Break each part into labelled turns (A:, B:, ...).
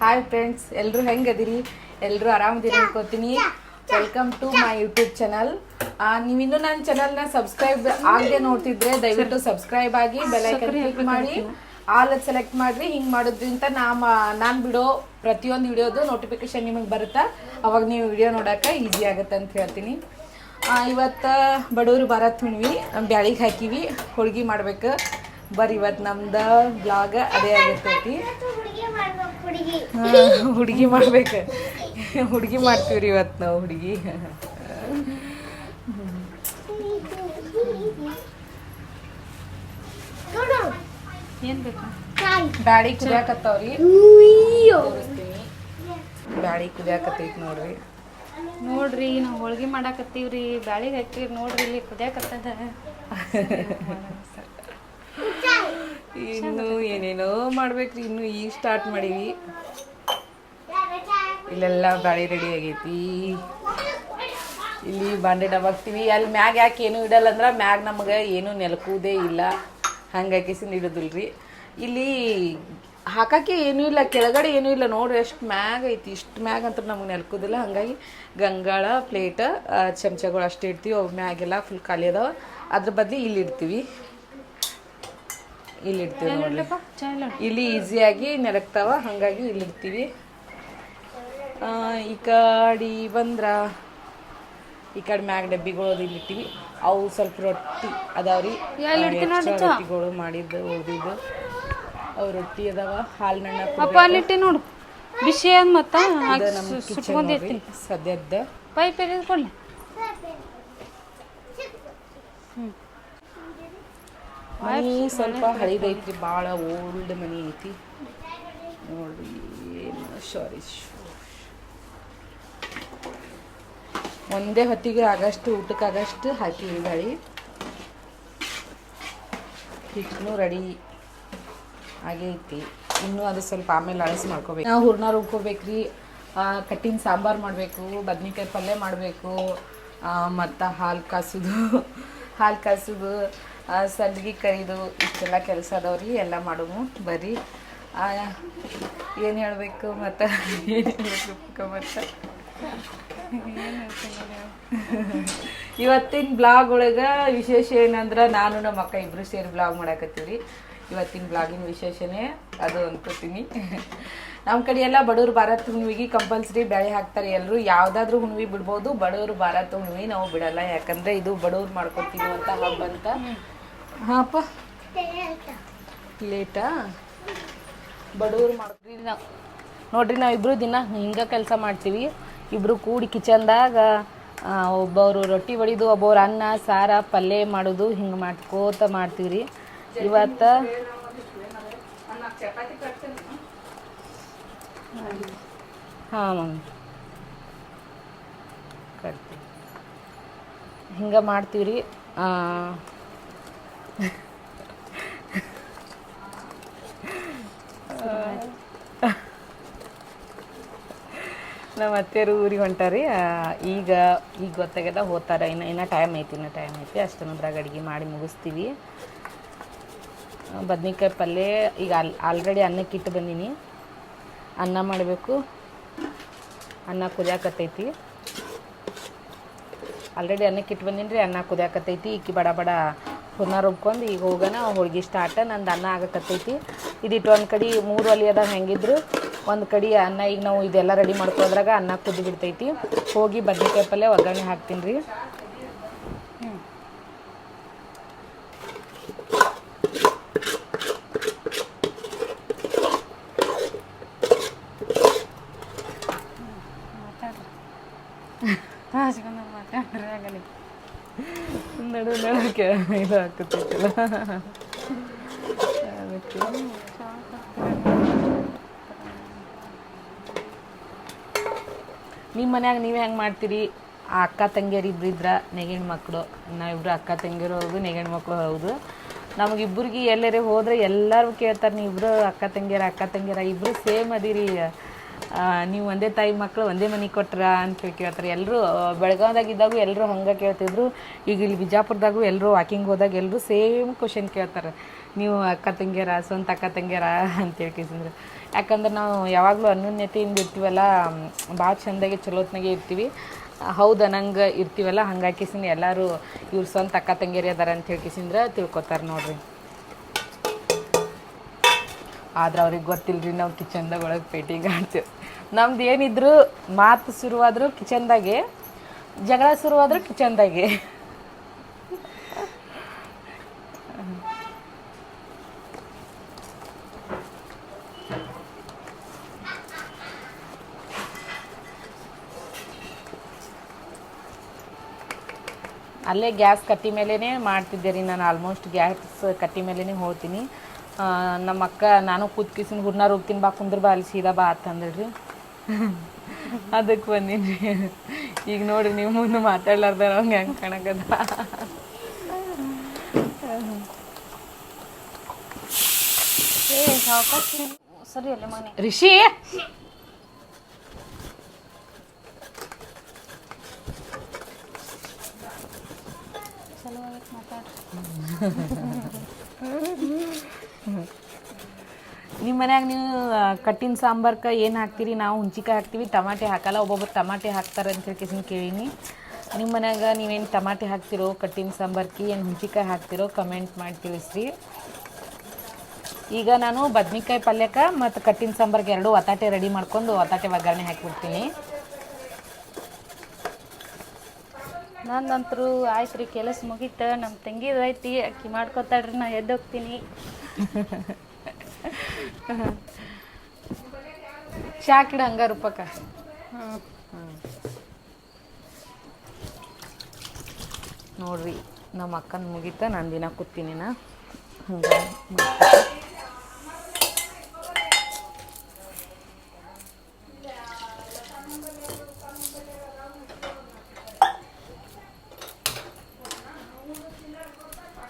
A: Hi friends ಎಲ್ಲರೂ ಹೆಂಗದಿರಿ? ಎಲ್ಲರೂ ಆರಾಮದಿರಿ ಅನ್ಕೋತೀನಿ. Welcome to my YouTube channel ನೀವಿನ್ನೂ ನನ್ನ ಚಾನಲ್ನ ಸಬ್ಸ್ಕ್ರೈಬ್ ಆಗದೆ ನೋಡ್ತಿದ್ರೆ ದಯವಿಟ್ಟು ಸಬ್ಸ್ಕ್ರೈಬ್ ಆಗಿ ಬೆಲೈಕನ್ ಕ್ಲಿಕ್ ಮಾಡಿ. ಆಲ್ ಸೆಲೆಕ್ಟ್ ಮಾಡ್ರಿ ಹಿಂಗೆ ಮಾಡೋದ್ರಿಂದ ನಾ ನಾನು ಬಿಡೋ ಪ್ರತಿಯೊಂದು ವಿಡಿಯೋದು ನೋಟಿಫಿಕೇಶನ್ ನಿಮಗೆ ಬರುತ್ತಾ? ಅವಾಗ ನೀವು ವಿಡಿಯೋ ನೋಡೋಕೆ ಈಸಿ ಆಗುತ್ತೆ ಅಂತ ಹೇಳ್ತೀನಿ. ಇವತ್ತು ಬಡವರು ಬರತ್ ಹುಣ್ವಿ ಬ್ಯಾಳಿಗೆ ಹಾಕಿವಿ ಹೋಳ್ಗೆ ಮಾಡ್ಬೇಕು. ಬರ್ರಿ ಇವತ್ತು ನಮ್ದು ಬ್ಲಾಗ್ ಅದೇ ಆಗಿರ್ತೈತಿ.
B: ಹುಡುಗಿ ಮಾಡ್ಬೇಕು ಹುಡುಗಿ.
A: ಮಾಡ್ತೀವ್ರಿ ಇವತ್ತು ನಾವು ಹುಡುಗಿ.
C: ಏನು ಬೇಕು?
A: ಬ್ಯಾಳಿ ಕುದಿಯಾಕತ್ತಾವ್ರಿ. ಬ್ಯಾಳಿ ಕುದಿಯಾಕತ್ತೈತಿ ನೋಡ್ರಿ.
C: ನೋಡ್ರಿ ನಾವು ಹೋಳ್ಗೆ ಮಾಡಾಕತ್ತೀವ್ರಿ. ಬ್ಯಾಳಿಗೆ ಹಾಕಿವ್ರಿ ನೋಡ್ರಿ ಇಲ್ಲಿ ಕುದಿಯಾಕತ್ತದ.
A: ಇನ್ನು ಏನೇನೋ ಮಾಡ್ಬೇಕ್ರಿ, ಇನ್ನು ಈಗ ಸ್ಟಾರ್ಟ್ ಮಾಡೀವಿ. ಇಲ್ಲೆಲ್ಲ ಬಾಳೆ ರೆಡಿ ಆಗೈತಿ. ಇಲ್ಲಿ ಬಾಂಡೆ ಡಬ್ಬಾಕ್ತೀವಿ ಅಲ್ಲಿ ಮ್ಯಾಗ ಯಾಕೆ ಏನು ಇಡಲ್ಲ ಅಂದ್ರೆ ಮ್ಯಾಗ ನಮಗೆ ಏನು ನೆಲಕುವುದೇ ಇಲ್ಲ. ಹಂಗಾಕಿಸಿಂದ ಇಡೋದಿಲ್ರಿ ಇಲ್ಲಿ ಹಾಕಕ್ಕೆ ಏನೂ ಇಲ್ಲ, ಕೆಳಗಡೆ ಏನೂ ಇಲ್ಲ. ನೋಡ್ರಿ ಎಷ್ಟು ಮ್ಯಾಗ ಐತಿ, ಇಷ್ಟು ಮ್ಯಾಗ ಅಂತ ನಮಗೆ ನೆಲ್ಕೋದಿಲ್ಲ. ಹಾಗಾಗಿ ಗಂಗಾಳ, ಪ್ಲೇಟ್ ಚಮಚಗಳು ಅಷ್ಟು ಇಡ್ತೀವಿ. ಅವು ಮ್ಯಾಗೆಲ್ಲ ಫುಲ್ ಖಾಲಿ ಅದಾವ. ಅದ್ರ ಬದಲಿ ಇಲ್ಲಿ ಇಡ್ತೀವಿ. ಇಲ್ಲಿ ಇಡ್ತೀವಿ
C: ನೋಡಿ ಇಲ್ಲ
A: ಈಸಿಯಾಗಿ ನೆರಕ್ತಾವ ಹಾಗಾಗಿ ಇಲ್ಲಿ ಇಡ್ತೀವಿ ಆ, ಈ ಕಡೆ ಬಂದ್ರ ಈ ಕಡೆ ಮ್ಯಾಗ ಡಬ್ಬಿಗಳು ಅದು ಇಲ್ಲಿ ಇಟ್ಟಿವಿ ಅವು ಸ್ವಲ್ಪ ರೊಟ್ಟಿ ಅದಾವ್ರಿ ರೊಟ್ಟಿಗಳು ಮಾಡಿದ್ದು ಉಳಿದಿದ್ದು. ಅವು ರೊಟ್ಟಿ ಅದಾವ ಹಾಲಿನ
C: ನೋಡು. ಬಿಸಿ ಅದ್ ಮತ್ತ ಹ್ಞೂ
A: ಸದ್ಯದ
C: ಪೈಪ್ ಎಲ್ಲಿದ್ಕೊಳ್ಳಿ
A: ಮನಿ ಸ್ವಲ್ಪ ಹಳೇದೈತ್ರಿ ಭಾಳ ಓಲ್ಡ್ ಮನಿ ಐತಿ. ನೋಡ್ರಿ ಏನು ಸಾರಿ ಒಂದೇ ಹೊತ್ತಿಗೆ ಆಗಷ್ಟು ಊಟಕ್ಕೆ ಆಗಷ್ಟು ಹಾಕಿವಿ ಗಾಳಿ ಹಿಟ್ಟನು ರೆಡಿ ಆಗೈತಿ ಇನ್ನೂ ಅದು ಸ್ವಲ್ಪ ಆಮೇಲೆ ಅಳಸಿ ಮಾಡ್ಕೋಬೇಕು. ನಾವು ಹೂರ್ಣ ರುಬ್ಕೋಬೇಕ್ರಿ. ಕಟ್ಟಿನ ಸಾಂಬಾರು ಮಾಡಬೇಕು ಬದ್ನಿಕಾಯಿ ಪಲ್ಯ ಮಾಡಬೇಕು ಮತ್ತು ಹಾಲು ಕಾಸೋದು ಹಾಲು ಕಾಸೋದು ಸಂಡ್ಗಿ ಕರಿದು, ಇಷ್ಟೆಲ್ಲ ಕೆಲಸ ಅದಾವ್ರಿ, ಎಲ್ಲ ಮಾಡೋನು ಬರ್ರಿ. ಏನು ಹೇಳಬೇಕು ಮತ್ತು? ಏನು ಹೇಳಬೇಕು ಮತ್ತು? ಇವತ್ತಿನ ಬ್ಲಾಗ್ ಒಳಗೆ ವಿಶೇಷ ಏನಂದ್ರೆ ನಾನು ನಮ್ಮ ಅಕ್ಕ ಇಬ್ರು ಸೇರಿ ಬ್ಲಾಗ್ ಮಾಡಾಕತ್ತೀವಿ ಇವತ್ತಿನ ಬ್ಲಾಗಿನ ವಿಶೇಷನೇ ಅದು ಅನ್ಕೋತೀನಿ. ನಮ್ಮ ಕಡೆ ಎಲ್ಲ ಬಡವ್ರು ಭಾರತ್ ಹುಣ್ವಿಗೆ ಕಂಪಲ್ಸರಿ ಬೆಳೆ ಹಾಕ್ತಾರೆ ಎಲ್ಲರೂ ಯಾವುದಾದ್ರೂ ಹುಣ್ವಿ ಬಿಡ್ಬೋದು, ಬಡವರು ಭಾರತ್ ಹುಣ್ವಿ ನಾವು ಬಿಡಲ್ಲ. ಯಾಕಂದ್ರೆ ಇದು ಬಡವ್ರು ಮಾಡ್ಕೊತೀವಿ ಅಂತ ಹಬ್ಬ ಅಂತ. ಹಾಪ? ಲೇಟಾ ಬಡವ್ರು ಮಾಡ್ತೀವಿ ನಾವು ನೋಡ್ರಿ ನಾವು ಇಬ್ರು ದಿನ ಹಿಂಗೆ ಕೆಲಸ ಮಾಡ್ತೀವಿ. ಇಬ್ರು ಕೂಡಿ ಕಿಚನ್ದಾಗ ಒಬ್ಬವರು ರೊಟ್ಟಿ ಬಡಿದು ಒಬ್ಬವ್ರು ಅನ್ನ ಸಾರ ಪಲ್ಯ ಮಾಡೋದು ಹಿಂಗೆ ಮಾಡ್ಕೋತ ಮಾಡ್ತೀವಿ ರೀ ಇವತ್ತು ಹಾಂ ಮ್ಯಾಮ್ ಕಟ್ತೀವಿ ಹಿಂಗೆ ಮಾಡ್ತೀವಿ ರೀ ನಮ್ಮ ಅತ್ತೆಯರು ಊರಿಗೆ ಹೊಂಟಾರಿ ಈಗ ಈಗ ಗೊತ್ತಾಗ್ಯದ, ಹೋಗ್ತಾರೆ. ಇನ್ನು ಇನ್ನು ಟೈಮ್ ಐತಿ, ಇನ್ನು ಟೈಮ್ ಐತಿ. ಅಷ್ಟನ್ನದ್ರಾಗ ಅಡುಗೆ ಮಾಡಿ ಮುಗಿಸ್ತೀವಿ. ಬದ್ನಿಕಾಯಿ ಪಲ್ಯ, ಈಗ ಅಲ್ ಆಲ್ರೆಡಿ ಅನ್ನಕ್ಕೆ ಇಟ್ಟು ಬಂದೀನಿ. ಅನ್ನ ಮಾಡಬೇಕು. ಅನ್ನ ಕುದಿಯಾಕತ್ತೈತಿ. ಆಲ್ರೆಡಿ ಅನ್ನಕ್ಕೆ ಇಟ್ಟು ಬಂದೀನಿ ರೀ ಅನ್ನ ಕುದಿಯಾಕತ್ತೈತಿ. ಈಕಿ ಬಡ ಬಡ ಹುರ್ನ ರುಬ್ಕೊಂಡು ಈಗ ಹೋಗೋಣ ಹೋಳ್ಗೆ ಸ್ಟಾರ್ಟ್ ನಂದು ಅನ್ನ ಆಗಕತ್ತೈತಿ. ಇದಿಟ್ಟು ಒಂದು ಕಡೆ ಮೂರು ಅದ ಹೆಂಗಿದ್ರು. ಒಂದು ಕಡೆ ಅನ್ನ ಈಗ ನಾವು ಇದೆಲ್ಲ ರೆಡಿ ಮಾಡ್ಕೋದ್ರಾಗ ಅನ್ನ ಕುದ್ದು ಬಿಡ್ತೈತಿ. ಹೋಗಿ ಬದ್ನೆಕಾಯಿ ಪಲ್ಯ ಒಗ್ಗರಣೆ ಹಾಕ್ತೀನಿ ರೀ ಅದಕ್ಕೆ ನಿಮ್ಮ ಮನ್ಯಾಗ ನೀವು ಹೆಂಗೆ ಮಾಡ್ತೀರಿ? ಆ ಅಕ್ಕ ತಂಗಿಯರು ಇಬ್ರು ಇದ್ರ ನೆಗೆಣ್ಣು ಮಕ್ಕಳು ನಾವಿಬ್ರು ಅಕ್ಕ ತಂಗಿಯರು ಹೌದು ನೆಗೆಣ್ಣು ಮಕ್ಕಳು ಹೌದು. ನಮಗಿಬ್ಬರಿಗೆ ಎಲ್ಲರೇ ಹೋದ್ರೆ ಎಲ್ಲರೂ ಕೇಳ್ತಾರೆ, ನೀವಿಬ್ರು ಅಕ್ಕ ತಂಗಿಯರ ಅಕ್ಕ ತಂಗಿಯರ, ಇಬ್ರು ಸೇಮ್ ಅದೀರಿ. ನೀವು ಒಂದೇ ತಾಯಿ ಮಕ್ಕಳು ಒಂದೇ ಮನೆ ಕೊಟ್ರ ಅಂತ ಕೇಳ್ತಾರೆ. ಎಲ್ಲರೂ ಬೆಳಗಾವ್ದಾಗ ಇದ್ದಾಗೂ ಎಲ್ಲರೂ ಹಂಗೆ ಕೇಳ್ತಿದ್ರು. ಈಗ ಇಲ್ಲಿ ಬಿಜಾಪುರದಾಗೂ ಎಲ್ಲರೂ ವಾಕಿಂಗ್ ಹೋದಾಗ ಎಲ್ಲರೂ ಸೇಮ್ ಕ್ವಶನ್ ಕೇಳ್ತಾರೆ. ನೀವು ಅಕ್ಕ ತಂಗಿಯರ, ಸ್ವಂತ ಅಕ್ಕ ತಂಗಿಯರ ಅಂತ ಕೇಳ್ತಿದ್ರು. ಯಾಕಂದ್ರೆ ನಾವು ಯಾವಾಗಲೂ ಅನ್ಯೂನ್ಯತೆಯಿಂದ ಇರ್ತೀವಲ್ಲ ಭಾಳ ಚಂದಾಗಿ ಚಲೋತ್ನಾಗೆ ಇರ್ತೀವಿ. ಹೌದು ನಂಗೆ ಇರ್ತೀವಲ್ಲ ಹಂಗಾಕಿಸಿನ ಎಲ್ಲರೂ ಇವ್ರು ಸ್ವಂತ ಅಕ್ಕ ತಂಗಿಯರಿ ಅದಾರ ಅಂತ ಹೇಳ್ಕಿಸಿಂದ್ರೆ ತಿಳ್ಕೊತಾರೆ ನೋಡ್ರಿ. ಆದ್ರೆ ಅವ್ರಿಗೆ ರೀ ನಾವು ಕಿಚನ್ದಾಗ ಒಳಗೆ ಪೇಟಿಗೆ ಆಡ್ತೀವಿ. ನಮ್ದು ಏನಿದ್ರು ಮಾತು ಶುರುವಾದ್ರು ಕಿಚನ್ದಾಗೆ, ಜಗಳ ಶುರುವಾದ್ರು ಕಿಚನ್ದಾಗೆ. ಅಲ್ಲೇ ಗ್ಯಾಸ್ ಕಟ್ಟಿ ಮೇಲೇ ಮಾಡ್ತಿದ್ದೆ ರೀ ನಾನು ಆಲ್ಮೋಸ್ಟ್ ಗ್ಯಾಸ್ ಕಟ್ಟಿ ಮೇಲೇ ಹೋಗ್ತೀನಿ. ನಮ್ಮ ಅಕ್ಕ ನಾನು ಕೂತ್ಕಿಸಿನ ಹುರ್ನಾರು ಹೋಗ್ತೀನಿ ಬಾ, ಕುಂದ್ರ ಬಾ, ಅಲ್ಲಿ ಸೀದಾ ಬಾ ಅಂತಂದ್ರಿ ಅದಕ್ಕೆ ಬಂದೀನಿ. ರೀ ಈಗ ನೋಡ್ರಿ ನೀವು ಮುಂದೆ ಮಾತಾಡ್ಲಾರ್ದ ಹಂಗೆ ಹೆಂಗೆ ಕಾಣಕದ
C: ಏ ಸಾವ್ಕಾಶ ಸರಿ ಅಲ್ಲೇ ಮನೆ.
A: ರಿಷಿ!
C: ಚಲೋ ಆಗೈತೆ ಮಾತಾಡ್ರಿ
A: ನಿಮ್ಮ ಮನ್ಯಾಗ ನೀವು ಕಟ್ಟಿನ ಸಾಂಬಾರ್ಕ ಏನು ಹಾಕ್ತೀರಿ? ನಾವು ಹುಂಚಿಕಾಯಿ ಹಾಕ್ತೀವಿ ಟಮಾಟೆ ಹಾಕಲ್ಲ ಒಬ್ಬೊಬ್ಬರು ಟಮಾಟೆ ಹಾಕ್ತಾರೆ ಅಂತ ಹೇಳ್ಕೇಸಿನ ಕೇಳೀನಿ. ನಿಮ್ಮ ಮನ್ಯಾಗ ನೀವೇನು ಟಮಾಟೆ ಹಾಕ್ತಿರೋ ಕಟ್ಟಿನ ಸಾಂಬಾರ್ಕಿ ಏನು ಹುಂಚಿಕಾಯಿ ಹಾಕ್ತಿರೋ ಕಮೆಂಟ್ ಮಾಡಿ ತಿಳಿಸ್ರಿ. ಈಗ ನಾನು ಬದ್ನಿಕಾಯಿ ಪಲ್ಯಕ್ಕೆ ಮತ್ತು ಕಟ್ಟಿನ ಸಾಂಬಾರ್ಗೆ ಎರಡು ಒತಾಟೆ ರೆಡಿ ಮಾಡ್ಕೊಂಡು ಒತಾಟೆ ಒಗ್ಗರಣೆ ಹಾಕಿಬಿಡ್ತೀನಿ.
C: ನಂದಂತರೂ ಆಯ್ತು ರೀ ಕೆಲಸ ಮುಗೀತು ನಮ್ಮ ತಂಗಿದು ಐತಿ ಅಕ್ಕಿ ಮಾಡ್ಕೊತಾಳ್ರಿ ನಾ ಎದ್ದೋಗ್ತೀನಿ.
A: ಚಾ ಕಿಡ ಹಂಗ ರೂಪಕ್ಕ ನೋಡ್ರಿ ನಮ್ಮ ಅಕ್ಕನ ಮುಗೀತ ನಾನು ದಿನ ಕೂತೀನಿ ನಾ. ಹಂಗೆ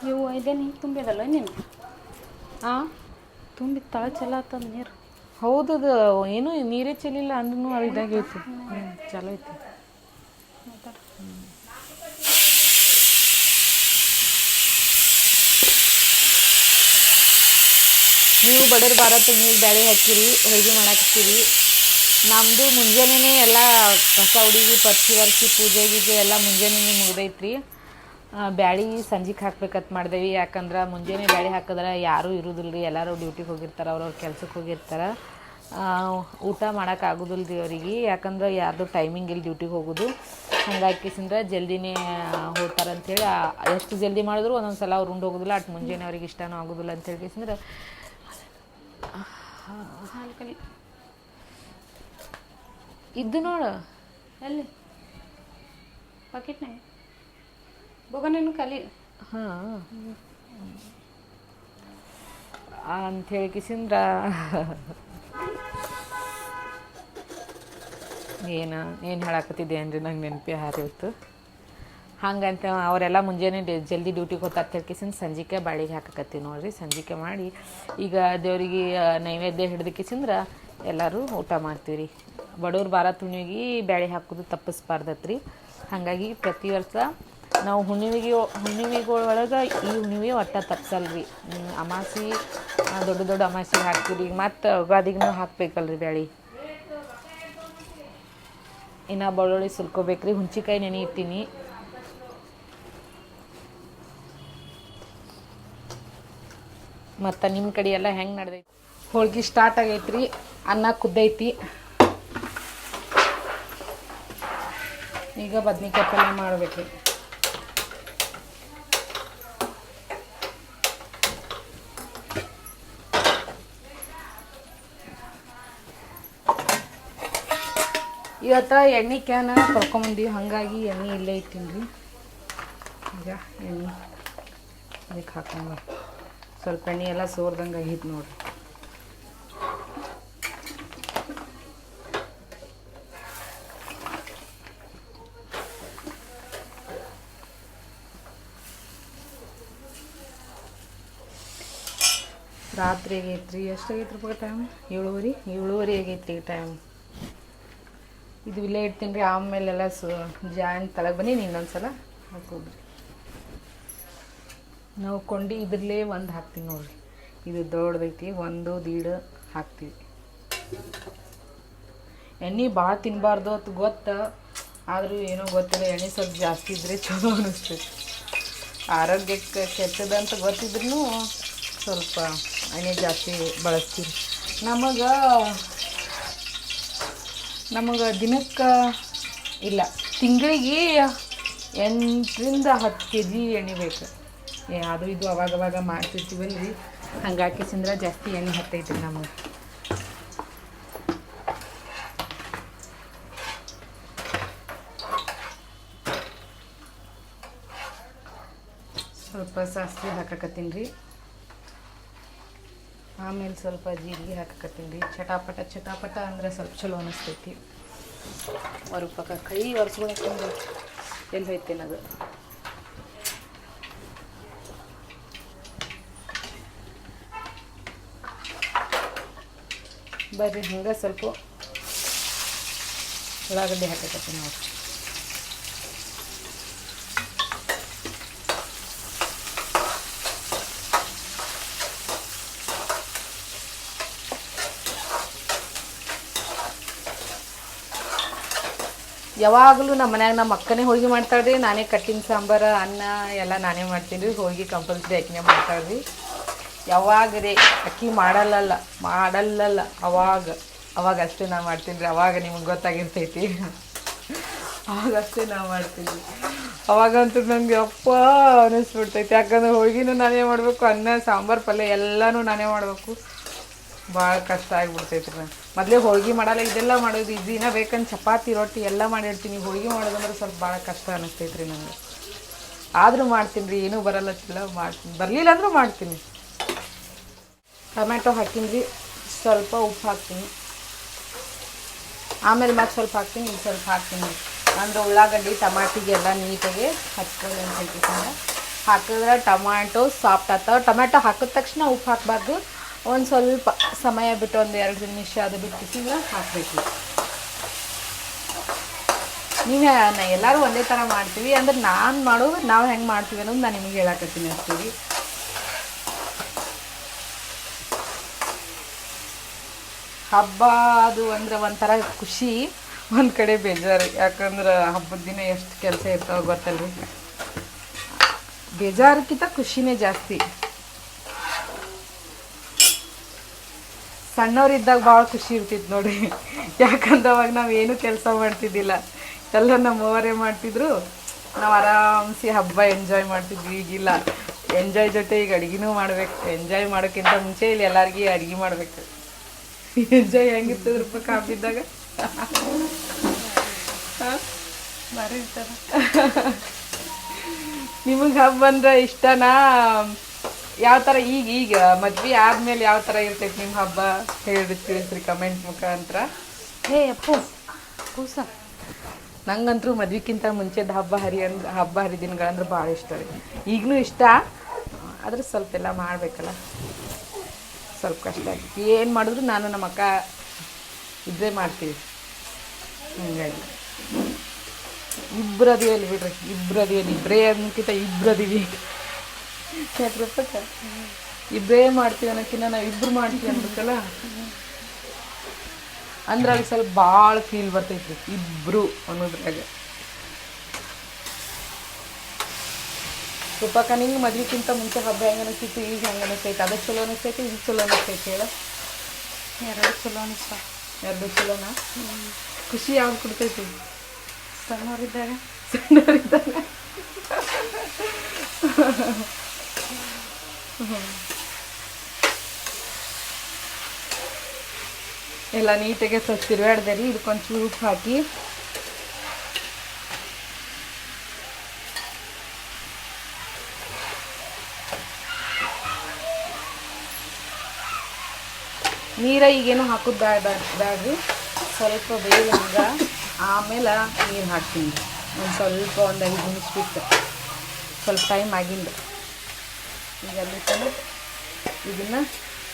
C: ಇವು ತುಂಬಿದಲ್ಲ ನೀನು?
A: ಹಾಂ
C: ತುಂಬಿ ತಳ ಚಲ ಆತದ ನೀರು
A: ಅದು ಏನು ನೀರೇ ಚೆಲ್ಲಿಲ್ಲ ಅಂದ್ರೂ ಅದು ಇದಾಗೈತಿ ಹ್ಞೂ ಚಲೋ ಐತಿ ನೀವು ಬಡರ್ ಬಾರತ್ತು ನೀವು ಬ್ಯಾಳೆ ಹಾಕಿರಿ ಹೋಳಿಗೆ ಮಾಡಾಕ್ತೀರಿ ನಮ್ಮದು ಮುಂಜಾನೆ ಎಲ್ಲ ಕಸ ಹುಡುಗಿ ಪರ್ಚಿ ವರ್ಸಿ ಪೂಜೆ ಗೀಜೆ ಎಲ್ಲ ಮುಂಜಾನೆ ಮುಗ್ದೈತ್ರಿ. ಬ್ಯಾಳಿ ಸಂಜೆಗೆ ಹಾಕ್ಬೇಕಂತ ಮಾಡ್ದೇವಿ. ಯಾಕಂದ್ರೆ ಮುಂಜಾನೆ ಬ್ಯಾಳಿ ಹಾಕಿದ್ರೆ ಯಾರೂ ಇರೋದಿಲ್ಲ ರೀ ಎಲ್ಲರೂ ಡ್ಯೂಟಿಗೆ ಹೋಗಿರ್ತಾರೆ, ಅವ್ರವ್ರ ಕೆಲ್ಸಕ್ಕೆ ಹೋಗಿರ್ತಾರೆ. ಊಟ ಮಾಡೋಕ್ಕಾಗೋದಿಲ್ಲ ರೀ ಅವರಿಗೆ. ಯಾಕಂದ್ರೆ ಯಾರ್ದು ಟೈಮಿಂಗ್ ಇಲ್ಲಿ ಡ್ಯೂಟಿಗೆ ಹೋಗೋದು. ಹಂಗಾಕಿಸಿಂದ್ರೆ ಜಲ್ದಿನೇ ಹೋಗ್ತಾರೆ ಅಂಥೇಳಿ ಎಷ್ಟು ಜಲ್ದಿ ಮಾಡಿದ್ರು ಒಂದೊಂದು ಸಲ ಅವ್ರು ಉಂಡು ಹೋಗೋದಿಲ್ಲ. ಅಟ್ ಮುಂಜಾನೆ ಅವ್ರಿಗೆ ಇಷ್ಟನೂ ಆಗೋದಿಲ್ಲ ಅಂತ
C: ಕಲಿ
A: ಇದ್ದು ನೋಡು.
C: ಎಲ್ಲಿ? ಪಾಕೆಟ್ನಾಗ ಬೋಗನೇನು ಕಲಿ
A: ಹಾಂ. ಅಂಥೇಳಿ ಕಿಸಿಂದ್ರ ಏನು ಏನು ಹೇಳಕತ್ತಿದ್ದೆ ಅಂದ್ರೆ ನಂಗೆ ನೆನಪಿ ಹಾರಿತ್ತು ಹಂಗಂತ ಅವರೆಲ್ಲ ಮುಂಜಾನೆ ಡೆ- ಜಲ್ದಿ ಡ್ಯೂಟಿಗೆ ಹೋಗ್ತಾರೆ ತಿಳ್ಕಿಸಿನ ಸಂಜಿಕೆ ಬಾಳಿಗೆ ಹಾಕಕತ್ತೀವಿ ನೋಡ್ರಿ. ಸಂಜಿಕೆ ಮಾಡಿ ಈಗ ದೇವರಿಗೆ ನೈವೇದ್ಯ ಹಿಡ್ದು ಕಿಸಿಂದ್ರ ಎಲ್ಲರೂ ಊಟ ಮಾಡ್ತೀವಿ ರೀ ಬಡವ್ರು ಬಾರ ತುಣಿಗೆ ಬ್ಯಾಳಿ ಹಾಕೋದು ತಪ್ಪಿಸ್ಬಾರ್ದತ್ರಿ. ಹಾಗಾಗಿ ಪ್ರತಿ ವರ್ಷ ನಾವು ಹುಣ್ಣಿಮೆಗೆ ಹುಣ್ಣಿಮೆಗಳೊಳಗೆ ಈ ಹುಣ್ಣಿಮೆ ಒಟ್ಟ ತಪ್ಸಲ್ರಿ. ಅಮಾಸಿ ದೊಡ್ಡ ದೊಡ್ಡ ಅಮಾಸಿ ಹಾಕ್ತೀವಿ ಈಗ ಮತ್ತು ಯುಗಾದಿಗೂ ಹಾಕ್ಬೇಕಲ್ರಿ ಬ್ಯಾಳಿ. ಇನ್ನು ಬೆಳ್ಳುಳ್ಳಿ ಸುಲ್ಕೋಬೇಕ್ರಿ. ಹುಣ್ಚಿಕಾಯಿ ನೆನೆ ಇರ್ತೀನಿ ಮತ್ತು ನಿಮ್ಮ ಕಡೆ ಎಲ್ಲ ಹೆಂಗೆ ನಡೆದೈತಿ? ಹೋಳ್ಗೆ ಸ್ಟಾರ್ಟ್ ಆಗೈತ್ರಿ. ಅನ್ನ ಕುದ್ದೈತಿ. ಈಗ ಬದ್ನಿಕಾಯಿ ಪಲ್ಯ ಮಾಡ್ಬೇಕ್ರಿ. ಇವತ್ತು ಎಣ್ಣೆ ಕ್ಯಾನ ಕರ್ಕೊಂಬಂದೀವಿ ಹಾಗಾಗಿ ಎಣ್ಣೆ ಇಲ್ಲೇ ಇತ್ತೀನಿ ರೀ ಈಗ ಎಣ್ಣೆ ಅದಕ್ಕೆ ಹಾಕೊಂಡ ಸ್ವಲ್ಪ ಎಣ್ಣೆ ಎಲ್ಲ ಸೋರ್ದಂಗೆ ಆಗೈತೆ ನೋಡ್ರಿ. ರಾತ್ರಿ ಆಗೈತ್ರಿ. ಎಷ್ಟು ಆಗೈತ್ರಿ ರೀ ಟೈಮ್ ಏಳುವರೆ? ಏಳುವರೆ ಆಗೈತ್ರಿ ಟೈಮ್ ಇದು ಇಲ್ಲೇ ಇಡ್ತೀನಿ ರೀ. ಆಮೇಲೆಲ್ಲ ಸು ಜಾಯಿಂಟ್ ತಳಗೆ ಬನ್ನಿ ಇನ್ನೊಂದು ಸಲ ಹಾಕೋಬ್ರಿ ನಾವು ಕೊಂಡಿ ಇದ್ರಲ್ಲೇ ಒಂದು ಹಾಕ್ತೀವಿ ನೋಡ್ರಿ. ಇದು ದೊಡ್ಡದೈತಿ, ಒಂದು, ದೀಡ ಹಾಕ್ತೀವಿ. ಎಣ್ಣೆ ಭಾಳ ತಿನ್ನಬಾರ್ದು ಅಂತ ಗೊತ್ತು, ಆದರೂ ಏನೋ ಗೊತ್ತಿಲ್ಲ, ಎಣ್ಣೆ ಸ್ವಲ್ಪ ಜಾಸ್ತಿ ಇದ್ದರೆ ಚಲೋ ಅನಿಸ್ತೈತಿ. ಆರೋಗ್ಯಕ್ಕೆ ಕೆಟ್ಟದಂತ ಗೊತ್ತಿದ್ರೂ ಸ್ವಲ್ಪ ಎಣ್ಣೆ ಜಾಸ್ತಿ ಬಳಸ್ತೀವಿ. ನಮಗೆ ನಮಗೆ ದಿನಕ್ಕೆ ಇಲ್ಲ, ತಿಂಗಳಿಗೆ ಎಂಟರಿಂದ ಹತ್ತು ಕೆ ಜಿ ಎಣ್ಣೆ ಬೇಕು. ಅದು ಇದು ಅವಾಗ ಅವಾಗ ಮಾಡ್ತಿರ್ತೀವಲ್ರಿ. ಹಂಗಾಗಿ ಸಂದ್ರೆ ಜಾಸ್ತಿ ಎಣ್ಣೆ ಹತ್ತೈತಿ ನಮಗೆ. ಸ್ವಲ್ಪ ಸಾಸಿವೆ ಹಾಕಕತ್ತೀನಿ ರೀ. ಆಮೇಲೆ ಸ್ವಲ್ಪ ಜೀರಿಗೆ ಹಾಕಕತ್ತೀನಿ ರೀ. ಚಟಾಪಟ ಚಟಾಪಟ ಅಂದ್ರೆ ಸ್ವಲ್ಪ ಚಲೋ ಅನಿಸ್ತೈತಿ. ಒರಪಕ್ಕ ಕೈ ಒರೆಸ್ಕೊಳಕ್ಕಂದ್ರೆ ಎಲ್ಲಿ ಹೋಯ್ತೇನೆ ಅದು? ಬರ್ರಿ, ಹಂಗೆ ಸ್ವಲ್ಪ ಉಳ್ಳಾಗಡ್ಡಿ ಹಾಕಕತ್ತೀನಿ ನೋಡಿ ಯಾವಾಗಲೂ ನಮ್ಮ ಮನ್ಯಾಗ ನಮ್ಮ ಅಕ್ಕನೇ ಹೋಳಿಗೆ ಮಾಡ್ತಾಳ್ರಿ ನಾನೇ ಕಟ್ಟಿನ ಸಾಂಬಾರು, ಅನ್ನ ಎಲ್ಲ ನಾನೇ ಮಾಡ್ತೀನಿ ರೀ, ಹೋಳಿಗೆ ಕಂಪಲ್ಸರಿ ಅಕ್ಕಿನೇ ಮಾಡ್ತಾಳ್ರಿ ಯಾವಾಗ ರೀ, ಅಕ್ಕಿ ಮಾಡಲ್ಲಲ್ಲ ಮಾಡಲ್ಲಲ್ಲ, ಅವಾಗ ಅವಾಗ ಅಷ್ಟೇ ನಾನು ಮಾಡ್ತೀನಿ ರೀ, ಅವಾಗ ನಿಮ್ಗೆ ಗೊತ್ತಾಗಿರ್ತೈತಿ. ಅವಾಗ ಅಷ್ಟೇ ನಾನು ಮಾಡ್ತೀನಿ ಅವಾಗಂತೂ ನನಗೆ ಅಪ್ಪ ಅನ್ನಿಸ್ಬಿಡ್ತೈತಿ ಯಾಕಂದ್ರೆ ಹೋಳಿಗೆನೂ ನಾನೇ ಮಾಡಬೇಕು, ಅನ್ನ, ಸಾಂಬಾರು, ಪಲ್ಯ ಎಲ್ಲನೂ ನಾನೇ ಮಾಡಬೇಕು. ಭಾಳ ಕಷ್ಟ ಆಗಿಬಿಡ್ತೈತೆ ರೀ ಮೊದಲೇ ಹೋಳ್ಗೆ ಮಾಡಲ್ಲ, ಇದೆಲ್ಲ ಮಾಡೋದು ಇದು ದಿನ ಬೇಕಂತ ಚಪಾತಿ, ರೊಟ್ಟಿ ಎಲ್ಲ ಮಾಡಿರ್ತೀನಿ. ಹೋಳ್ಗೆ ಮಾಡೋದಂದ್ರೆ ಸ್ವಲ್ಪ ಭಾಳ ಕಷ್ಟ ಅನ್ನಿಸ್ತೈತೆ ರೀ ನನಗೆ ಆದರೂ ಮಾಡ್ತೀನಿ ರೀ, ಏನೂ ಬರಲ್ಲತ್ತಿಲ್ಲ ಮಾಡ್ತೀನಿ. ಬರಲಿಲ್ಲ ಅಂದರೂ ಮಾಡ್ತೀನಿ. ಟೊಮ್ಯಾಟೊ ಹಾಕ್ತೀನಿ ರೀ, ಸ್ವಲ್ಪ ಉಪ್ಪು ಹಾಕ್ತೀನಿ. ಆಮೇಲೆ ಮತ್ತೆ ಸ್ವಲ್ಪ ಹಾಕ್ತೀನಿ ಇಲ್ಲಿ ಸ್ವಲ್ಪ ಹಾಕ್ತೀನಿ. ಅಂದರೆ ಉಳ್ಳಾಗಡ್ಡಿ ಟಮಾಟಿಗೆಲ್ಲ ನೀಟಾಗಿ ಹಚ್ಕೊಳ್ಳಿ ಅಂತ ಹೇಳ್ತೀನಿ ಹಾಕಿದ್ರೆ ಟೊಮ್ಯಾಟೊ ಸಾಫ್ಟ್ ಆಗ್ತಾವೆ. ಟೊಮ್ಯಾಟೊ ಹಾಕಿದ ತಕ್ಷಣ ಉಪ್ಪು ಹಾಕಬಾರ್ದು. ಒಂದು ಸ್ವಲ್ಪ ಸಮಯ ಬಿಟ್ಟು ಒಂದು ಎರಡು ನಿಮಿಷ ಅದು ಬಿಟ್ಟು ಹಾಕಬೇಕು. ನೀವು ನಾ ಎಲ್ಲರೂ ಒಂದೇ ಥರ ಮಾಡ್ತೀವಿ. ಅಂದ್ರೆ ನಾನು ಮಾಡೋದು, ನಾವು ಹೆಂಗೆ ಮಾಡ್ತೀವಿ ಅನ್ನೋದು ನಾನು ನಿಮಗೆ ಹೇಳಕತ್ತೀನಿ ಅಷ್ಟೇ ಹಬ್ಬ ಅದು ಅಂದ್ರೆ ಒಂಥರ ಖುಷಿ, ಒಂದು ಕಡೆ ಬೇಜಾರು. ಯಾಕಂದ್ರೆ ಹಬ್ಬದ ದಿನ ಎಷ್ಟು ಕೆಲಸ ಇರ್ತಾವೆ ಗೊತ್ತಲ್ರಿ. ಬೇಜಾರಕ್ಕಿಂತ ಖುಷಿನೇ ಜಾಸ್ತಿ. ಸಣ್ಣವರಿದ್ದಾಗ ಭಾಳ ಖುಷಿ ಇರ್ತಿತ್ತು ನೋಡಿ. ಯಾಕಂದ್ರೆ ಅವಾಗ ನಾವು ಏನು ಕೆಲಸ ಮಾಡ್ತಿದ್ದಿಲ್ಲ. ಎಲ್ಲ ನಮ್ಮವರೇ ಮಾಡ್ತಿದ್ರು. ನಾವು ಆರಾಮ್ಸಿ ಹಬ್ಬ ಎಂಜಾಯ್ ಮಾಡ್ತಿದ್ವಿ. ಈಗಿಲ್ಲ. ಎಂಜಾಯ್ ಜೊತೆ ಈಗ ಅಡುಗೆನೂ ಮಾಡ್ಬೇಕು. ಎಂಜಾಯ್ ಮಾಡೋಕ್ಕಿಂತ ಮುಂಚೆ ಇಲ್ಲಿ ಎಲ್ಲರಿಗೂ ಅಡುಗೆ ಮಾಡ್ಬೇಕು. ಎಂಜಾಯ್ ಹೆಂಗಿರ್ತದ್ರಪ್ಪ ಕಾಪಿದ್ದಾಗ
C: ಬರೀತಾರ
A: ನಿಮಗೆ ಹಬ್ಬ ಅಂದ್ರೆ ಇಷ್ಟನಾ? ಯಾವ ಥರ ಈಗ ಈಗ ಮದ್ವೆ ಆದ್ಮೇಲೆ ಯಾವ ಥರ ಇರ್ತೈತಿ ನಿಮ್ಮ ಹಬ್ಬ? ಹೇಳಿ ತಿಳಿಸ್ರಿ ಕಮೆಂಟ್ ಮುಖಾಂತರ.
C: ಹೇ ಅಪ್ಪು ಕೂಸ.
A: ನಂಗಂತೂ ಮದ್ವಿಕ್ಕಿಂತ ಮುಂಚೆದ ಹಬ್ಬ ಹರಿ ಅಂದ್ರೆ ಹಬ್ಬ ಹರಿದಿನಗಳಂದ್ರೆ ಭಾಳ ಇಷ್ಟ ರೀ. ಈಗಲೂ ಇಷ್ಟ. ಆದ್ರೆ ಸ್ವಲ್ಪ ಎಲ್ಲ ಮಾಡಬೇಕಲ್ಲ. ಸ್ವಲ್ಪ ಕಷ್ಟ ಆಗ್ತೈತಿ. ಏನು ಮಾಡಿದ್ರು ನಾನು ನಮ್ಮ ಅಕ್ಕ ಇದ್ರೆ ಮಾಡ್ತೀವಿ. ಹಂಗಾಗಿ. ಇಬ್ಬರದಿಯಲ್ಲಿ ಬಿಡ್ರಿ. ಇಬ್ಬರದಿಯಲ್ಲಿ ಇಬ್ಬರೇ ಅದಕ್ಕಿಂತ ಇಬ್ಬರು ಯಾಕ್ರಪ್ಪ ಇಬ್ಬರೇ ಮಾಡ್ತೀವಿ ಅನ್ನೋಕ್ಕಿಂತ ನಾವು ಇಬ್ಬರು ಮಾಡ್ತೀವಿ ಅನ್ಬೇಕಲ್ಲ ಅಂದ್ರೆ ಅಲ್ಲಿ ಸ್ವಲ್ಪ ಭಾಳ ಫೀಲ್ ಬರ್ತೈತಿ ಇಬ್ರು ಅನ್ನೋದ್ರಾಗ. ರೂಪಕ್ಕ ನಿಂಗೆ ಮದ್ವೆಕ್ಕಿಂತ ಮುಂಚೆ ಹಬ್ಬ ಹೆಂಗೆ ಅನಿಸ್ತೈತಿ ಈಗ ಹೆಂಗೆ ಅನಿಸ್ತೈತಿ? ಅದು ಚಲೋ ಅನಿಸ್ತೈತಿ ಇದು ಚಲೋ ಅನಿಸ್ತೈತಿ ಹೇಳ.
C: ಎರಡು ಚಲೋ ಅನಿಸ್ತ.
A: ಎರಡು ಚಲೋನಾ? ಖುಷಿ ಯಾವ್ದು ಕೊಡ್ತೈತಿ?
C: ಸಣ್ಣವರಿದ್ದಾಗ.
A: ಸಣ್ಣವರಿದ್ದಾಗ. ಎಲ್ಲ ನೀಟಾಗೆ ಸ್ವಲ್ಪ ತಿರುಗಾಡ್ದೆ ರೀ ಇದಕ್ಕೊಂಚೂರು ಉಪ್ಪು ಹಾಕಿ. ನೀರ ಈಗೇನು ಹಾಕೋದು ಬ್ಯಾಡ ಬ್ಯಾಡ್ರಿ. ಸ್ವಲ್ಪ ಬೇಗ ಆಮೇಲೆ ನೀರು ಹಾಕ್ತೀನಿ. ಒಂದು ಸ್ವಲ್ಪ ಒಂದು ಐದು ನಿಮಿಷ ಬಿಟ್ಟು. ಸ್ವಲ್ಪ ಟೈಮ್ ಆಗಿಂದ ಈಗ ಬಿಟ್ಟು ಇದನ್ನ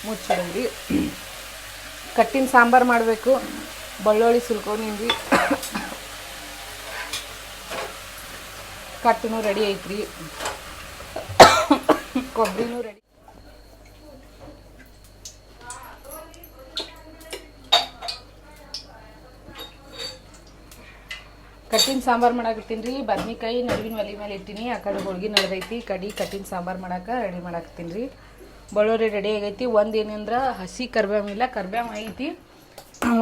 A: ಮುಚ್ಚಿಡಂಗಿ ಕಟ್ಟಿನ ಸಾಂಬಾರು ಮಾಡಬೇಕು. ಬೆಳ್ಳುಳ್ಳಿ ಸುಲ್ಕೊಂಡಿನ್ರಿ ಕಟ್ಟನು ರೆಡಿ ಐತ್ರಿ. ಕೊಬ್ಬರಿನೂ ರೆಡಿ ಕಟ್ಟಿನ ಸಾಂಬಾರು ಮಾಡಾಕತ್ತೀನಿ ರೀ. ಬದ್ನಿಕಾಯಿ ನಡುವಿನ ಒಲೆ ಮೇಲೆ ಇಟ್ಟಿನಿ. ಆ ಕಡೆ ಹೋಳ್ಗೆ ನಡೆದೈತಿ. ಕಡಿ ಕಟ್ಟಿನ ಸಾಂಬಾರು ಮಾಡಕ್ಕೆ ರೆಡಿ ಮಾಡಾಕತ್ತೀನಿ ರೀ. ಬಳ್ಳೋರಿ ರೆಡಿ ಆಗೈತಿ. ಒಂದು ಏನಂದ್ರೆ ಹಸಿ ಕರ್ಬೇವು ಇಲ್ಲ ಕರ್ಬೇವು ಐತಿ.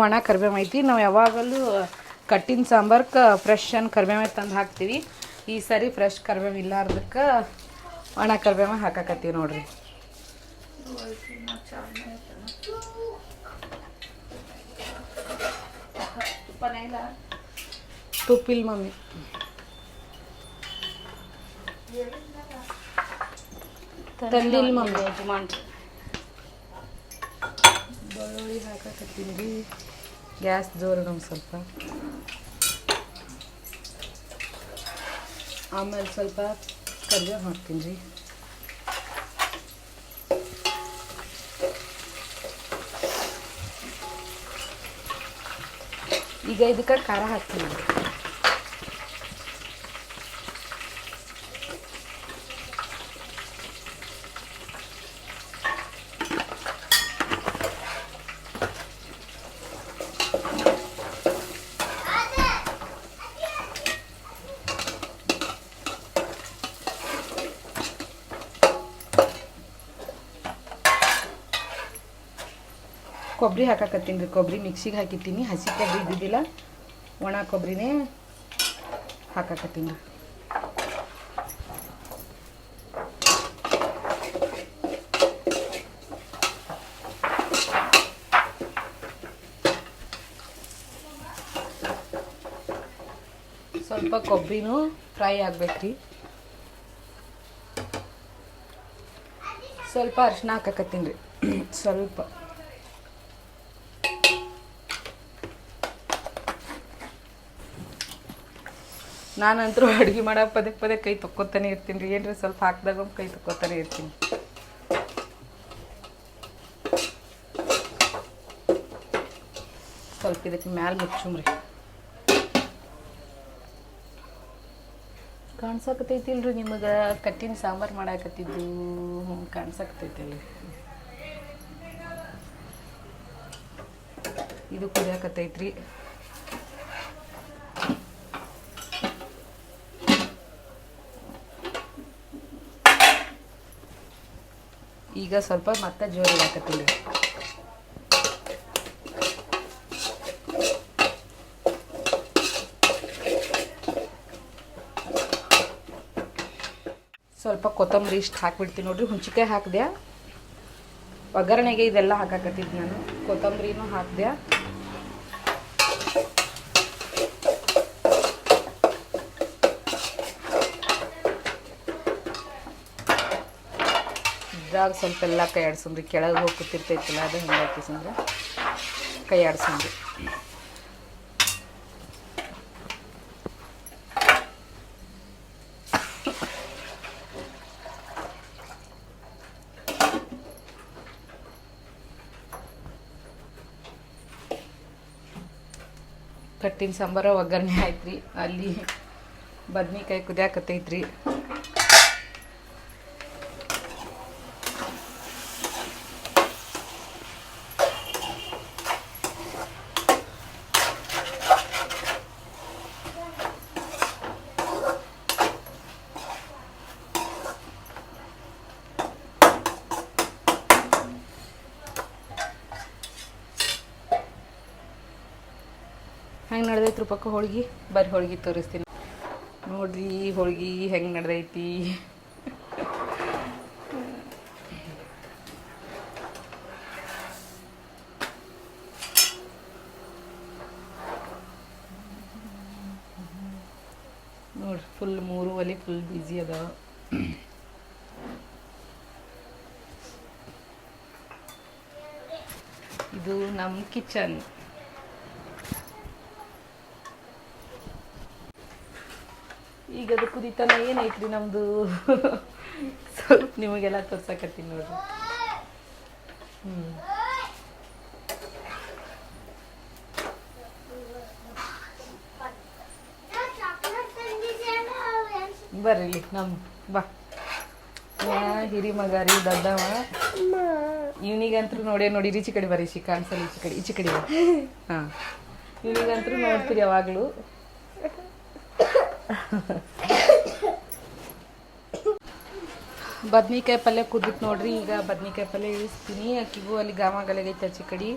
A: ಒಣ ಕರ್ಬೇವು ಐತಿ. ನಾವು ಯಾವಾಗಲೂ ಕಟ್ಟಿನ ಸಾಂಬಾರ್ಗೆ ಫ್ರೆಶ್ ಅನ್ ಕರ್ಬೇವು ತಂದು ಹಾಕ್ತೀವಿ. ಈ ಸರಿ ಫ್ರೆಶ್ ಕರ್ಬೇವು ಇಲ್ಲಾರ್ದಕ್ಕೆ ಒಣ ಕರ್ಬೇವು ಹಾಕಾಕತ್ತೀವಿ ನೋಡ್ರಿ. ತುಪ್ಪಿಲ್ ಮಮ್ಮಿ ತಂದಿಲ್ ಮಮ್ಮಿ
C: ಯಜಮಾನ್ರು
A: ಬೆಳ್ಳುಳ್ಳಿ ಹಾಕಾಕತ್ತೀನಿ ರೀ ಗ್ಯಾಸ್ ಜೋರು ನಮ್ಗೆ ಸ್ವಲ್ಪ ಆಮೇಲೆ ಸ್ವಲ್ಪ ಕರಿಬೇವು ಹಾಕ್ತೀನಿ ರೀ ಈಗ ಇದಕ್ಕೆ ಖಾರ ಹಾಕ್ತೀನಿ ಕೊಬ್ಬರಿ ಹಾಕಾಕತ್ತೀನಿ ರೀ, ಕೊಬ್ಬರಿ ಮಿಕ್ಸಿಗೆ ಹಾಕಿದ್ದೀನಿ ಹಸಿ ಕೊಬ್ಬರಿ ಇದ್ದಿದ್ದಿಲ್ಲ, ಒಣ ಕೊಬ್ಬರಿನೇ ಹಾಕಾಕತ್ತೀನಿ ಸ್ವಲ್ಪ ಕೊಬ್ಬರಿನೂ ಫ್ರೈ ಆಗ್ಬೇಕ್ರಿ. ಸ್ವಲ್ಪ ಅರಿಶಿನ ಹಾಕಾಕತ್ತೀನಿ ರೀ. ಸ್ವಲ್ಪ. ನಾನಂತರೂ ಅಡುಗೆ ಮಾಡೋ ಪದೇ ಪದೇ ಕೈ ತೊಕ್ಕೋತಾನೆ ಇರ್ತೀನಿ ರೀ. ಏನ್ರಿ ಸ್ವಲ್ಪ ಹಾಕಿದಾಗ ಕೈ ತೊಕ್ಕೋತಾನೆ ಇರ್ತೀನಿ. ಸ್ವಲ್ಪ ಇದಕ್ಕೆ ಮ್ಯಾಲೆ ಮುಚ್ಚುಮ್ರಿ ಕಾಣ್ಸಕತೈತಿಲ್ರಿ ನಿಮಗೆ? ಕಟ್ಟಿನ ಸಾಂಬಾರು ಮಾಡಾಕತ್ತಿದ್ದು. ಹ್ಞೂ ಇದು ಕುದಿಯಾಕತ್ತೈತ್ರಿ ಈಗ ಸ್ವಲ್ಪ ಮತ್ತೆ ಜೋರು ಹಾಕತ್ತೀನಿ. ಸ್ವಲ್ಪ ಕೊತ್ತಂಬರಿ ಇಷ್ಟು ಹಾಕ್ಬಿಡ್ತೀನಿ ನೋಡ್ರಿ. ಹುಂಚಿಕಾಯಿ ಹಾಕಿದೆ ಒಗ್ಗರಣೆಗೆ ಇದೆಲ್ಲ ಹಾಕಾಕತ್ತಿದ್ದು ನಾನು. ಕೊತ್ತಂಬರಿನೂ ಹಾಕಿದೆ ಇದ್ರಾಗ ಸ್ವಲ್ಪ ಎಲ್ಲ ಕೈ ಆಡ್ಸಂದ್ರಿ ಕೆಳಗೆ ಹೋಗಿ ಕೂತಿರ್ತೈತಿಲ್ಲ, ಅದು ಹಿಂಗೆ ಹಾಕಿಸಂದ್ರೆ ಕೈ ಆಡ್ಸಂದ್ರಿ ಕಟ್ಟಿನ ಸಾಂಬಾರ ಒಗ್ಗರಣೆ ಆಯ್ತ್ರಿ. ಅಲ್ಲಿ ಬದ್ನಿಕಾಯಿ ಕುದಿಯಾಕತ್ತೈತ್ರಿ ಹೆಂಗೆ ನಡೆದೈತ್ರಿ ಪಕ್ಕ ಹೋಳ್ಗಿ, ಬರ್ರಿ ಹೋಳ್ಗಿ ತೋರಿಸ್ತೀನಿ. ನೋಡ್ರಿ ಹೋಳ್ಗಿ ಹೆಂಗೆ ನಡೆದೈತಿ. ನೋಡ್ರಿ ಫುಲ್ ಮೂರು ಒಲೆ ಫುಲ್ ಬ್ಯುಸಿ ಅದ. ಇದು ನಮ್ಮ ಕಿಚನ್ ಈಗ ಅದು ಕುದಿತನ ಏನೈತ್ರಿ ನಮ್ದು? ಸ್ವಲ್ಪ ನಿಮಗೆಲ್ಲ ತೋರ್ಸಕತ್ತೀನಿ ನೋಡ್ರಿ.
B: ಹ್ಞೂ
A: ಬರ್ರಿ ನಮ್, ಬಾ. ಹಿರಿ ಮಗ ರೀ ದೊಡ್ಡವ ಇವನಿಗಂತೂ ನೋಡೇ ನೋಡಿ, ಈಚೆ ಕಡೆ ಬರ್ರಿ ಕಾಣಿಸಲ್ಲ ಈಚೆ ಕಡೆ ಈಚೆ ಕಡೆ. ಹಾ. ಇವನಿಗಂತೂ ನೋಡ್ತೀರಿ ಯಾವಾಗಲೂ. ಬದ್ನಿಕಾಯಿ ಪಲ್ಯ ಕುದಿತ್ ನೋಡ್ರಿ ಈಗ ಬದ್ನಿಕಾಯಿ ಪಲ್ಯ ಇಳಿಸ್ತೀನಿ. ಅಕ್ಕಿಗೂ ಅಲ್ಲಿ ಗಾಮ ಗಲಗೈತೆ ಆಚೆ ಕಡಿ.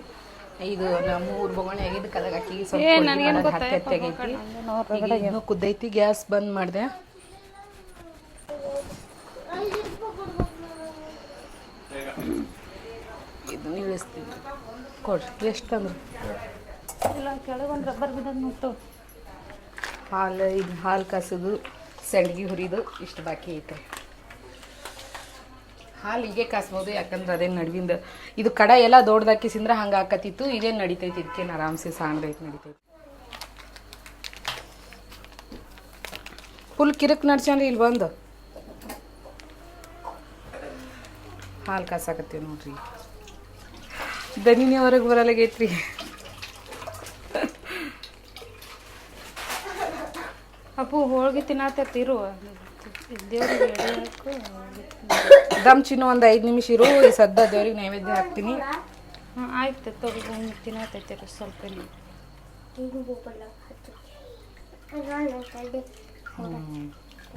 A: ಇದು ನಮ್ಮ ಊರ್ ಬೊಗಣೆ ಆಗಿದ್ದು ಕಲಗ ಆಕಿಗೆ ಸ್ವಲ್ಪ ಏನೋ? ಕುದ್ದೈತಿ ಗ್ಯಾಸ್ ಬಂದ್ ಮಾಡಿದೆ. ಇದನ್ನ ಇಳಿಸ್ತೀನಿ. ಕೊಡ್ರಿ ಎಷ್ಟು ಅಂದ್ರೆ
C: ಇಲ್ಲ ಕೆಳಗೊಂದು ರಬ್ಬರ್ ಬಿದ್ದು ನೋಡ್ತು
A: ಹಾಲು, ಇದು ಹಾಲು ಕಾಸೋದು ಸಂಡ್ಗಿ ಹುರಿದು, ಇಷ್ಟು ಬಾಕಿ ಐತೆ ಹಾಲು ಹೀಗೆ ಕಾಸ್ಬೋದು, ಯಾಕಂದ್ರೆ ಅದೇ ನಡುವಿಂದ ಇದು ಕಡ ಎಲ್ಲ ದೊಡ್ಡದಾಕಿಸಿಂದ್ರೆ ಹಂಗೆ ಹಾಕತ್ತಿತ್ತು ಇದೇನು ನಡಿತೈತಿ ಇದಕ್ಕೇನು ಆರಾಮ್ಸೆ ಸಾಣ್ದೈತೆ ನಡಿತೈತಿ. ಫುಲ್ ಕಿರಕ್ ನಡ್ಸ್ಯಾನ್ರಿ ಇಲ್ಲಿ ಬಂದು. ಹಾಲು ಕಾಸಾಕತ್ತೀವಿ ನೋಡ್ರಿ. ದನಿನೇ ಹೊರಗೆ ಬರಲಾಗೈತ್ರಿ.
C: ಅಪ್ಪು ಹೋಳ್ಗೆ ತಿನ್ನತ್ತಿರು ದೇವ್ರಿಗೆ ಎಡೆ ಹಾಕು
A: ದಮ್ ಚಿನ್ನು ಒಂದು ಐದು ನಿಮಿಷ ಇರು ಈ ಸದ್ದ ದೇವ್ರಿಗೆ ನೈವೇದ್ಯ ಹಾಕ್ತೀನಿ.
C: ಹಾಂ ಆಯ್ತು ತಗೋ ತಿನ್ನತ್ತೈತಿರು ಸ್ವಲ್ಪ.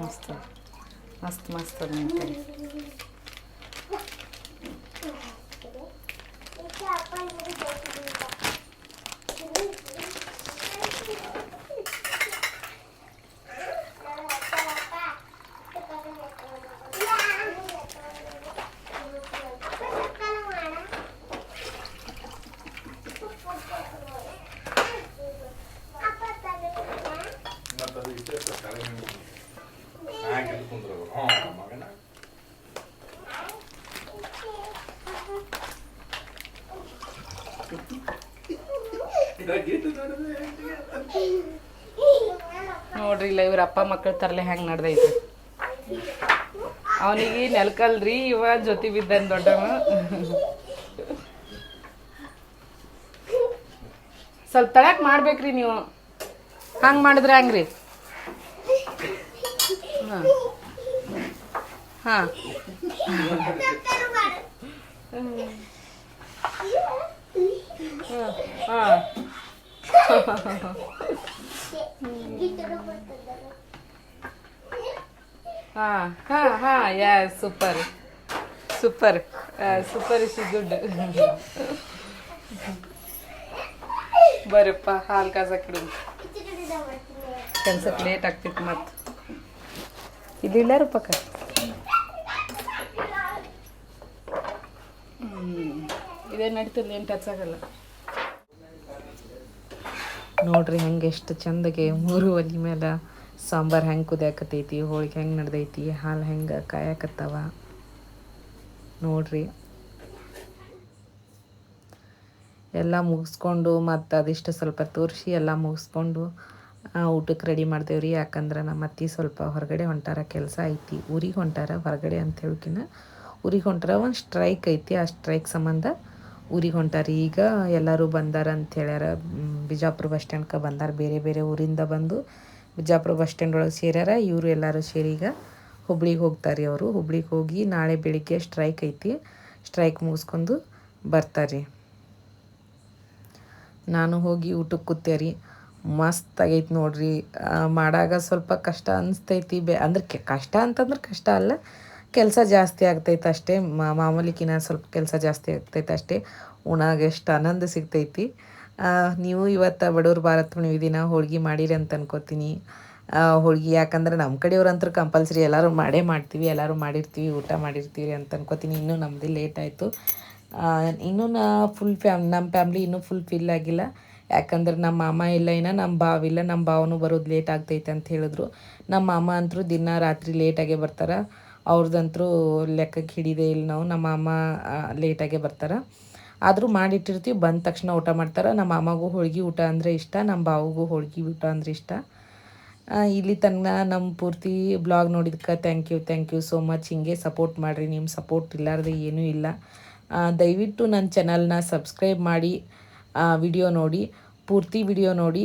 A: ಮಸ್ತ್. ಮಸ್ತ್ ಮಸ್ತ್ ಅದ. ನೋಡ್ರಿ ಇಲ್ಲ, ಇವ್ರ ಅಪ್ಪ ಮಕ್ಕಳ ತರಲೆ ಹೆಂಗ್ ನಡ್ದೈತಿ. ಅವನಿಗೆ ನೆಲ್ಕಲ್ರಿ, ಇವ ಜೊತೆ ಬಿದ್ದನ್ ದೊಡ್ಡವ ಸ್ವಲ್ಪ ತಳಕ್ ಮಾಡ್ಬೇಕ್ರಿ ನೀವು. ಹಂಗ್ ಮಾಡಿದ್ರೆ ಹಂಗ್ರಿ? ಹಾ ಹಾ. ಹಾ. Yeah super super super is good ಬರಪ್ಪ, ಹಾಲು ಕಾಸಕ್ರಿ ಕೆಲ್ಸಕ್ಕೆ ಲೇಟ್ ಆಗ್ತಿತ್ತು ಮತ್ತೆ ಇಲ್ಲಿ ಇಲ್ಲ ರೂಪಕ್ಕ? ಹ್ಮ್. ಇದೇ ನಡೀತದೆ, ಏನು ಟಚ್ ಆಗಲ್ಲ. ನೋಡ್ರಿ ಹೆಂಗೆ ಎಷ್ಟು ಚಂದಗೆ ಮೂರು ಒಲಿ ಮೇಲೆ ಸಾಂಬಾರು ಹೆಂಗೆ ಕುದಿಯಾಕತ್ತೈತಿ, ಹೋಳಿಗೆ ಹೆಂಗೆ ನಡ್ದೈತಿ, ಹಾಲು ಹೆಂಗೆ ಕಾಯಕತ್ತವ. ನೋಡ್ರಿ. ಎಲ್ಲ ಮುಗಿಸ್ಕೊಂಡು ಮತ್ತು ಅದಿಷ್ಟು ಸ್ವಲ್ಪ ತೋರಿಸಿ ಎಲ್ಲ ಮುಗಿಸ್ಕೊಂಡು ಊಟಕ್ಕೆ ರೆಡಿ ಮಾಡ್ದೇವ್ರಿ ಯಾಕಂದ್ರೆ ನಮ್ಮ ಅತ್ತಿ ಸ್ವಲ್ಪ ಹೊರಗಡೆ ಹೊಂಟಾರ, ಕೆಲಸ ಐತಿ. ಊರಿಗೆ ಹೊಂಟಾರ ಹೊರಗಡೆ ಅಂತ ಹೇಳ್ಕಿನ ಊರಿಗೆ ಹೊಂಟಾರ ಒಂದು ಸ್ಟ್ರೈಕ್ ಐತಿ. ಆ ಸ್ಟ್ರೈಕ್ ಸಂಬಂಧ ಊರಿಗೆ ಹೊಂಟಾರಿ. ಈಗ ಎಲ್ಲರೂ ಬಂದಾರ ಅಂತ ಹೇಳ್ಯಾರ. ಬಿಜಾಪುರ ಬಸ್ ಸ್ಟ್ಯಾಂಡ್ಗೆ ಬಂದಾರ. ಬೇರೆ ಬೇರೆ ಊರಿಂದ ಬಂದು ಬಿಜಾಪುರ ಬಸ್ ಸ್ಟ್ಯಾಂಡ್ ಒಳಗೆ ಸೇರ್ಯಾರ. ಇವರು ಎಲ್ಲರೂ ಸೇರಿ ಈಗ ಹುಬ್ಳಿಗೆ ಹೋಗ್ತಾರೆ ಅವರು. ಹುಬ್ಳಿಗೆ ಹೋಗಿ ನಾಳೆ ಬೆಳಿಗ್ಗೆ ಸ್ಟ್ರೈಕ್ ಐತಿ. ಸ್ಟ್ರೈಕ್ ಮುಗಿಸ್ಕೊಂಡು ಬರ್ತಾರೆ ನಾನು ಹೋಗಿ ಊಟಕ್ಕೆ ಕೂತೇರಿ ಮಸ್ತ್ ಆಗೈತೆ ನೋಡ್ರಿ. ಮಾಡಾಗ ಸ್ವಲ್ಪ ಕಷ್ಟ ಅನಿಸ್ತೈತಿ. ಬೆ, ಅಂದ್ರೆ ಕಷ್ಟ ಅಂತಂದ್ರೆ ಕಷ್ಟ ಅಲ್ಲ. ಕೆಲಸ ಜಾಸ್ತಿ ಆಗ್ತೈತೆ ಅಷ್ಟೇ. ಮಾಮೂಲಿಕಿನ ಸ್ವಲ್ಪ ಕೆಲಸ ಜಾಸ್ತಿ ಆಗ್ತೈತೆ ಅಷ್ಟೇ. ಉಣಾಗ ಎಷ್ಟು ಆನಂದ ಸಿಗ್ತೈತಿ. ನೀವು ಇವತ್ತು ಬಡವ್ರ ಭಾರತ ಹುಣ್ಣಿಮೆ ದಿನ ಹೋಳ್ಗೆ ಮಾಡಿರಿ ಅಂತ ಅನ್ಕೋತೀನಿ. ಹೋಳ್ಗೆ ಯಾಕಂದ್ರೆ ನಮ್ಮ ಕಡೆಯವ್ರಂತೂ ಕಂಪಲ್ಸರಿ ಎಲ್ಲರೂ ಮಾಡೇ ಮಾಡ್ತೀವಿ, ಎಲ್ಲರೂ ಮಾಡಿರ್ತೀವಿ, ಊಟ ಮಾಡಿರ್ತೀವಿ ಅಂತ ಅನ್ಕೋತೀನಿ. ಇನ್ನೂ ನಮ್ಮದೇ ಲೇಟ್ ಆಯಿತು. ಇನ್ನೂ ನಾ ಫುಲ್ ಫ್ಯಾಮ್ ನಮ್ಮ ಫ್ಯಾಮ್ಲಿ ಇನ್ನೂ ಫುಲ್ ಫಿಲ್ ಆಗಿಲ್ಲ. ಯಾಕಂದ್ರೆ ನಮ್ಮ ಮಾಮ ಇಲ್ಲ, ಇನ್ನ ನಮ್ಮ ಬಾವಿಲ್ಲ ನಮ್ಮ ಬಾವನು ಬರೋದು ಲೇಟ್ ಆಗ್ತೈತೆ ಅಂತ ಹೇಳಿದ್ರು. ನಮ್ಮ ಮಾಮ ಅಂತರೂ ದಿನ ರಾತ್ರಿ ಲೇಟಾಗೆ ಬರ್ತಾರೆ. ಅವ್ರದ್ದಂತರೂ ಲೆಕ್ಕಕ್ಕೆ ಹಿಡಿದೇ ಇಲ್ಲ ನಾವು. ನಮ್ಮ ಅಮ್ಮ ಲೇಟಾಗೆ ಬರ್ತಾರೆ. ಆದರೂ ಮಾಡಿಟ್ಟಿರ್ತೀವಿ, ಬಂದ ತಕ್ಷಣ ಊಟ ಮಾಡ್ತಾರೆ. ನಮ್ಮ ಮಾಮಗೂ ಹೋಳ್ಗೆ ಊಟ ಅಂದರೆ ಇಷ್ಟ, ನಮ್ಮ ಬಾವಿಗೂ ಹೋಳ್ಗೆ ಊಟ ಅಂದರೆ ಇಷ್ಟ. ಇಲ್ಲಿ ತನಕ ನಮ್ಮ ಪೂರ್ತಿ blog ನೋಡಿದ್ಕೆ thank you thank you so much ಹಿಂಗೆ ಸಪೋರ್ಟ್ ಮಾಡಿರಿ ನಿಮ್ಮ ಸಪೋರ್ಟ್ ಇಲ್ಲಾರ್ದೆ ಏನೂ ಇಲ್ಲ. ದಯವಿಟ್ಟು ನನ್ನ ಚಾನಲ್ನ ಸಬ್ಸ್ಕ್ರೈಬ್ ಮಾಡಿ ವಿಡಿಯೋ ನೋಡಿ, ಪೂರ್ತಿ ವಿಡಿಯೋ ನೋಡಿ.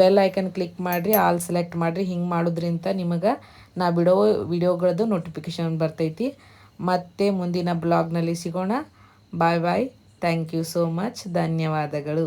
A: ಬೆಲ್ ಐಕನ್ ಕ್ಲಿಕ್ ಮಾಡಿರಿ ಆಲ್ ಸೆಲೆಕ್ಟ್ ಮಾಡಿರಿ, ಹಿಂಗೆ ಮಾಡೋದ್ರಿಂದ ನಿಮಗೆ ನಾ ಬಿಡೋ ವಿಡಿಯೋಗಳದ್ದು ನೋಟಿಫಿಕೇಶನ್ ಬರ್ತೈತಿ. ಮತ್ತೆ ಮುಂದಿನ ಬ್ಲಾಗ್ನಲ್ಲಿ ಸಿಗೋಣ. Bye bye thank you so much ಧನ್ಯವಾದಗಳು.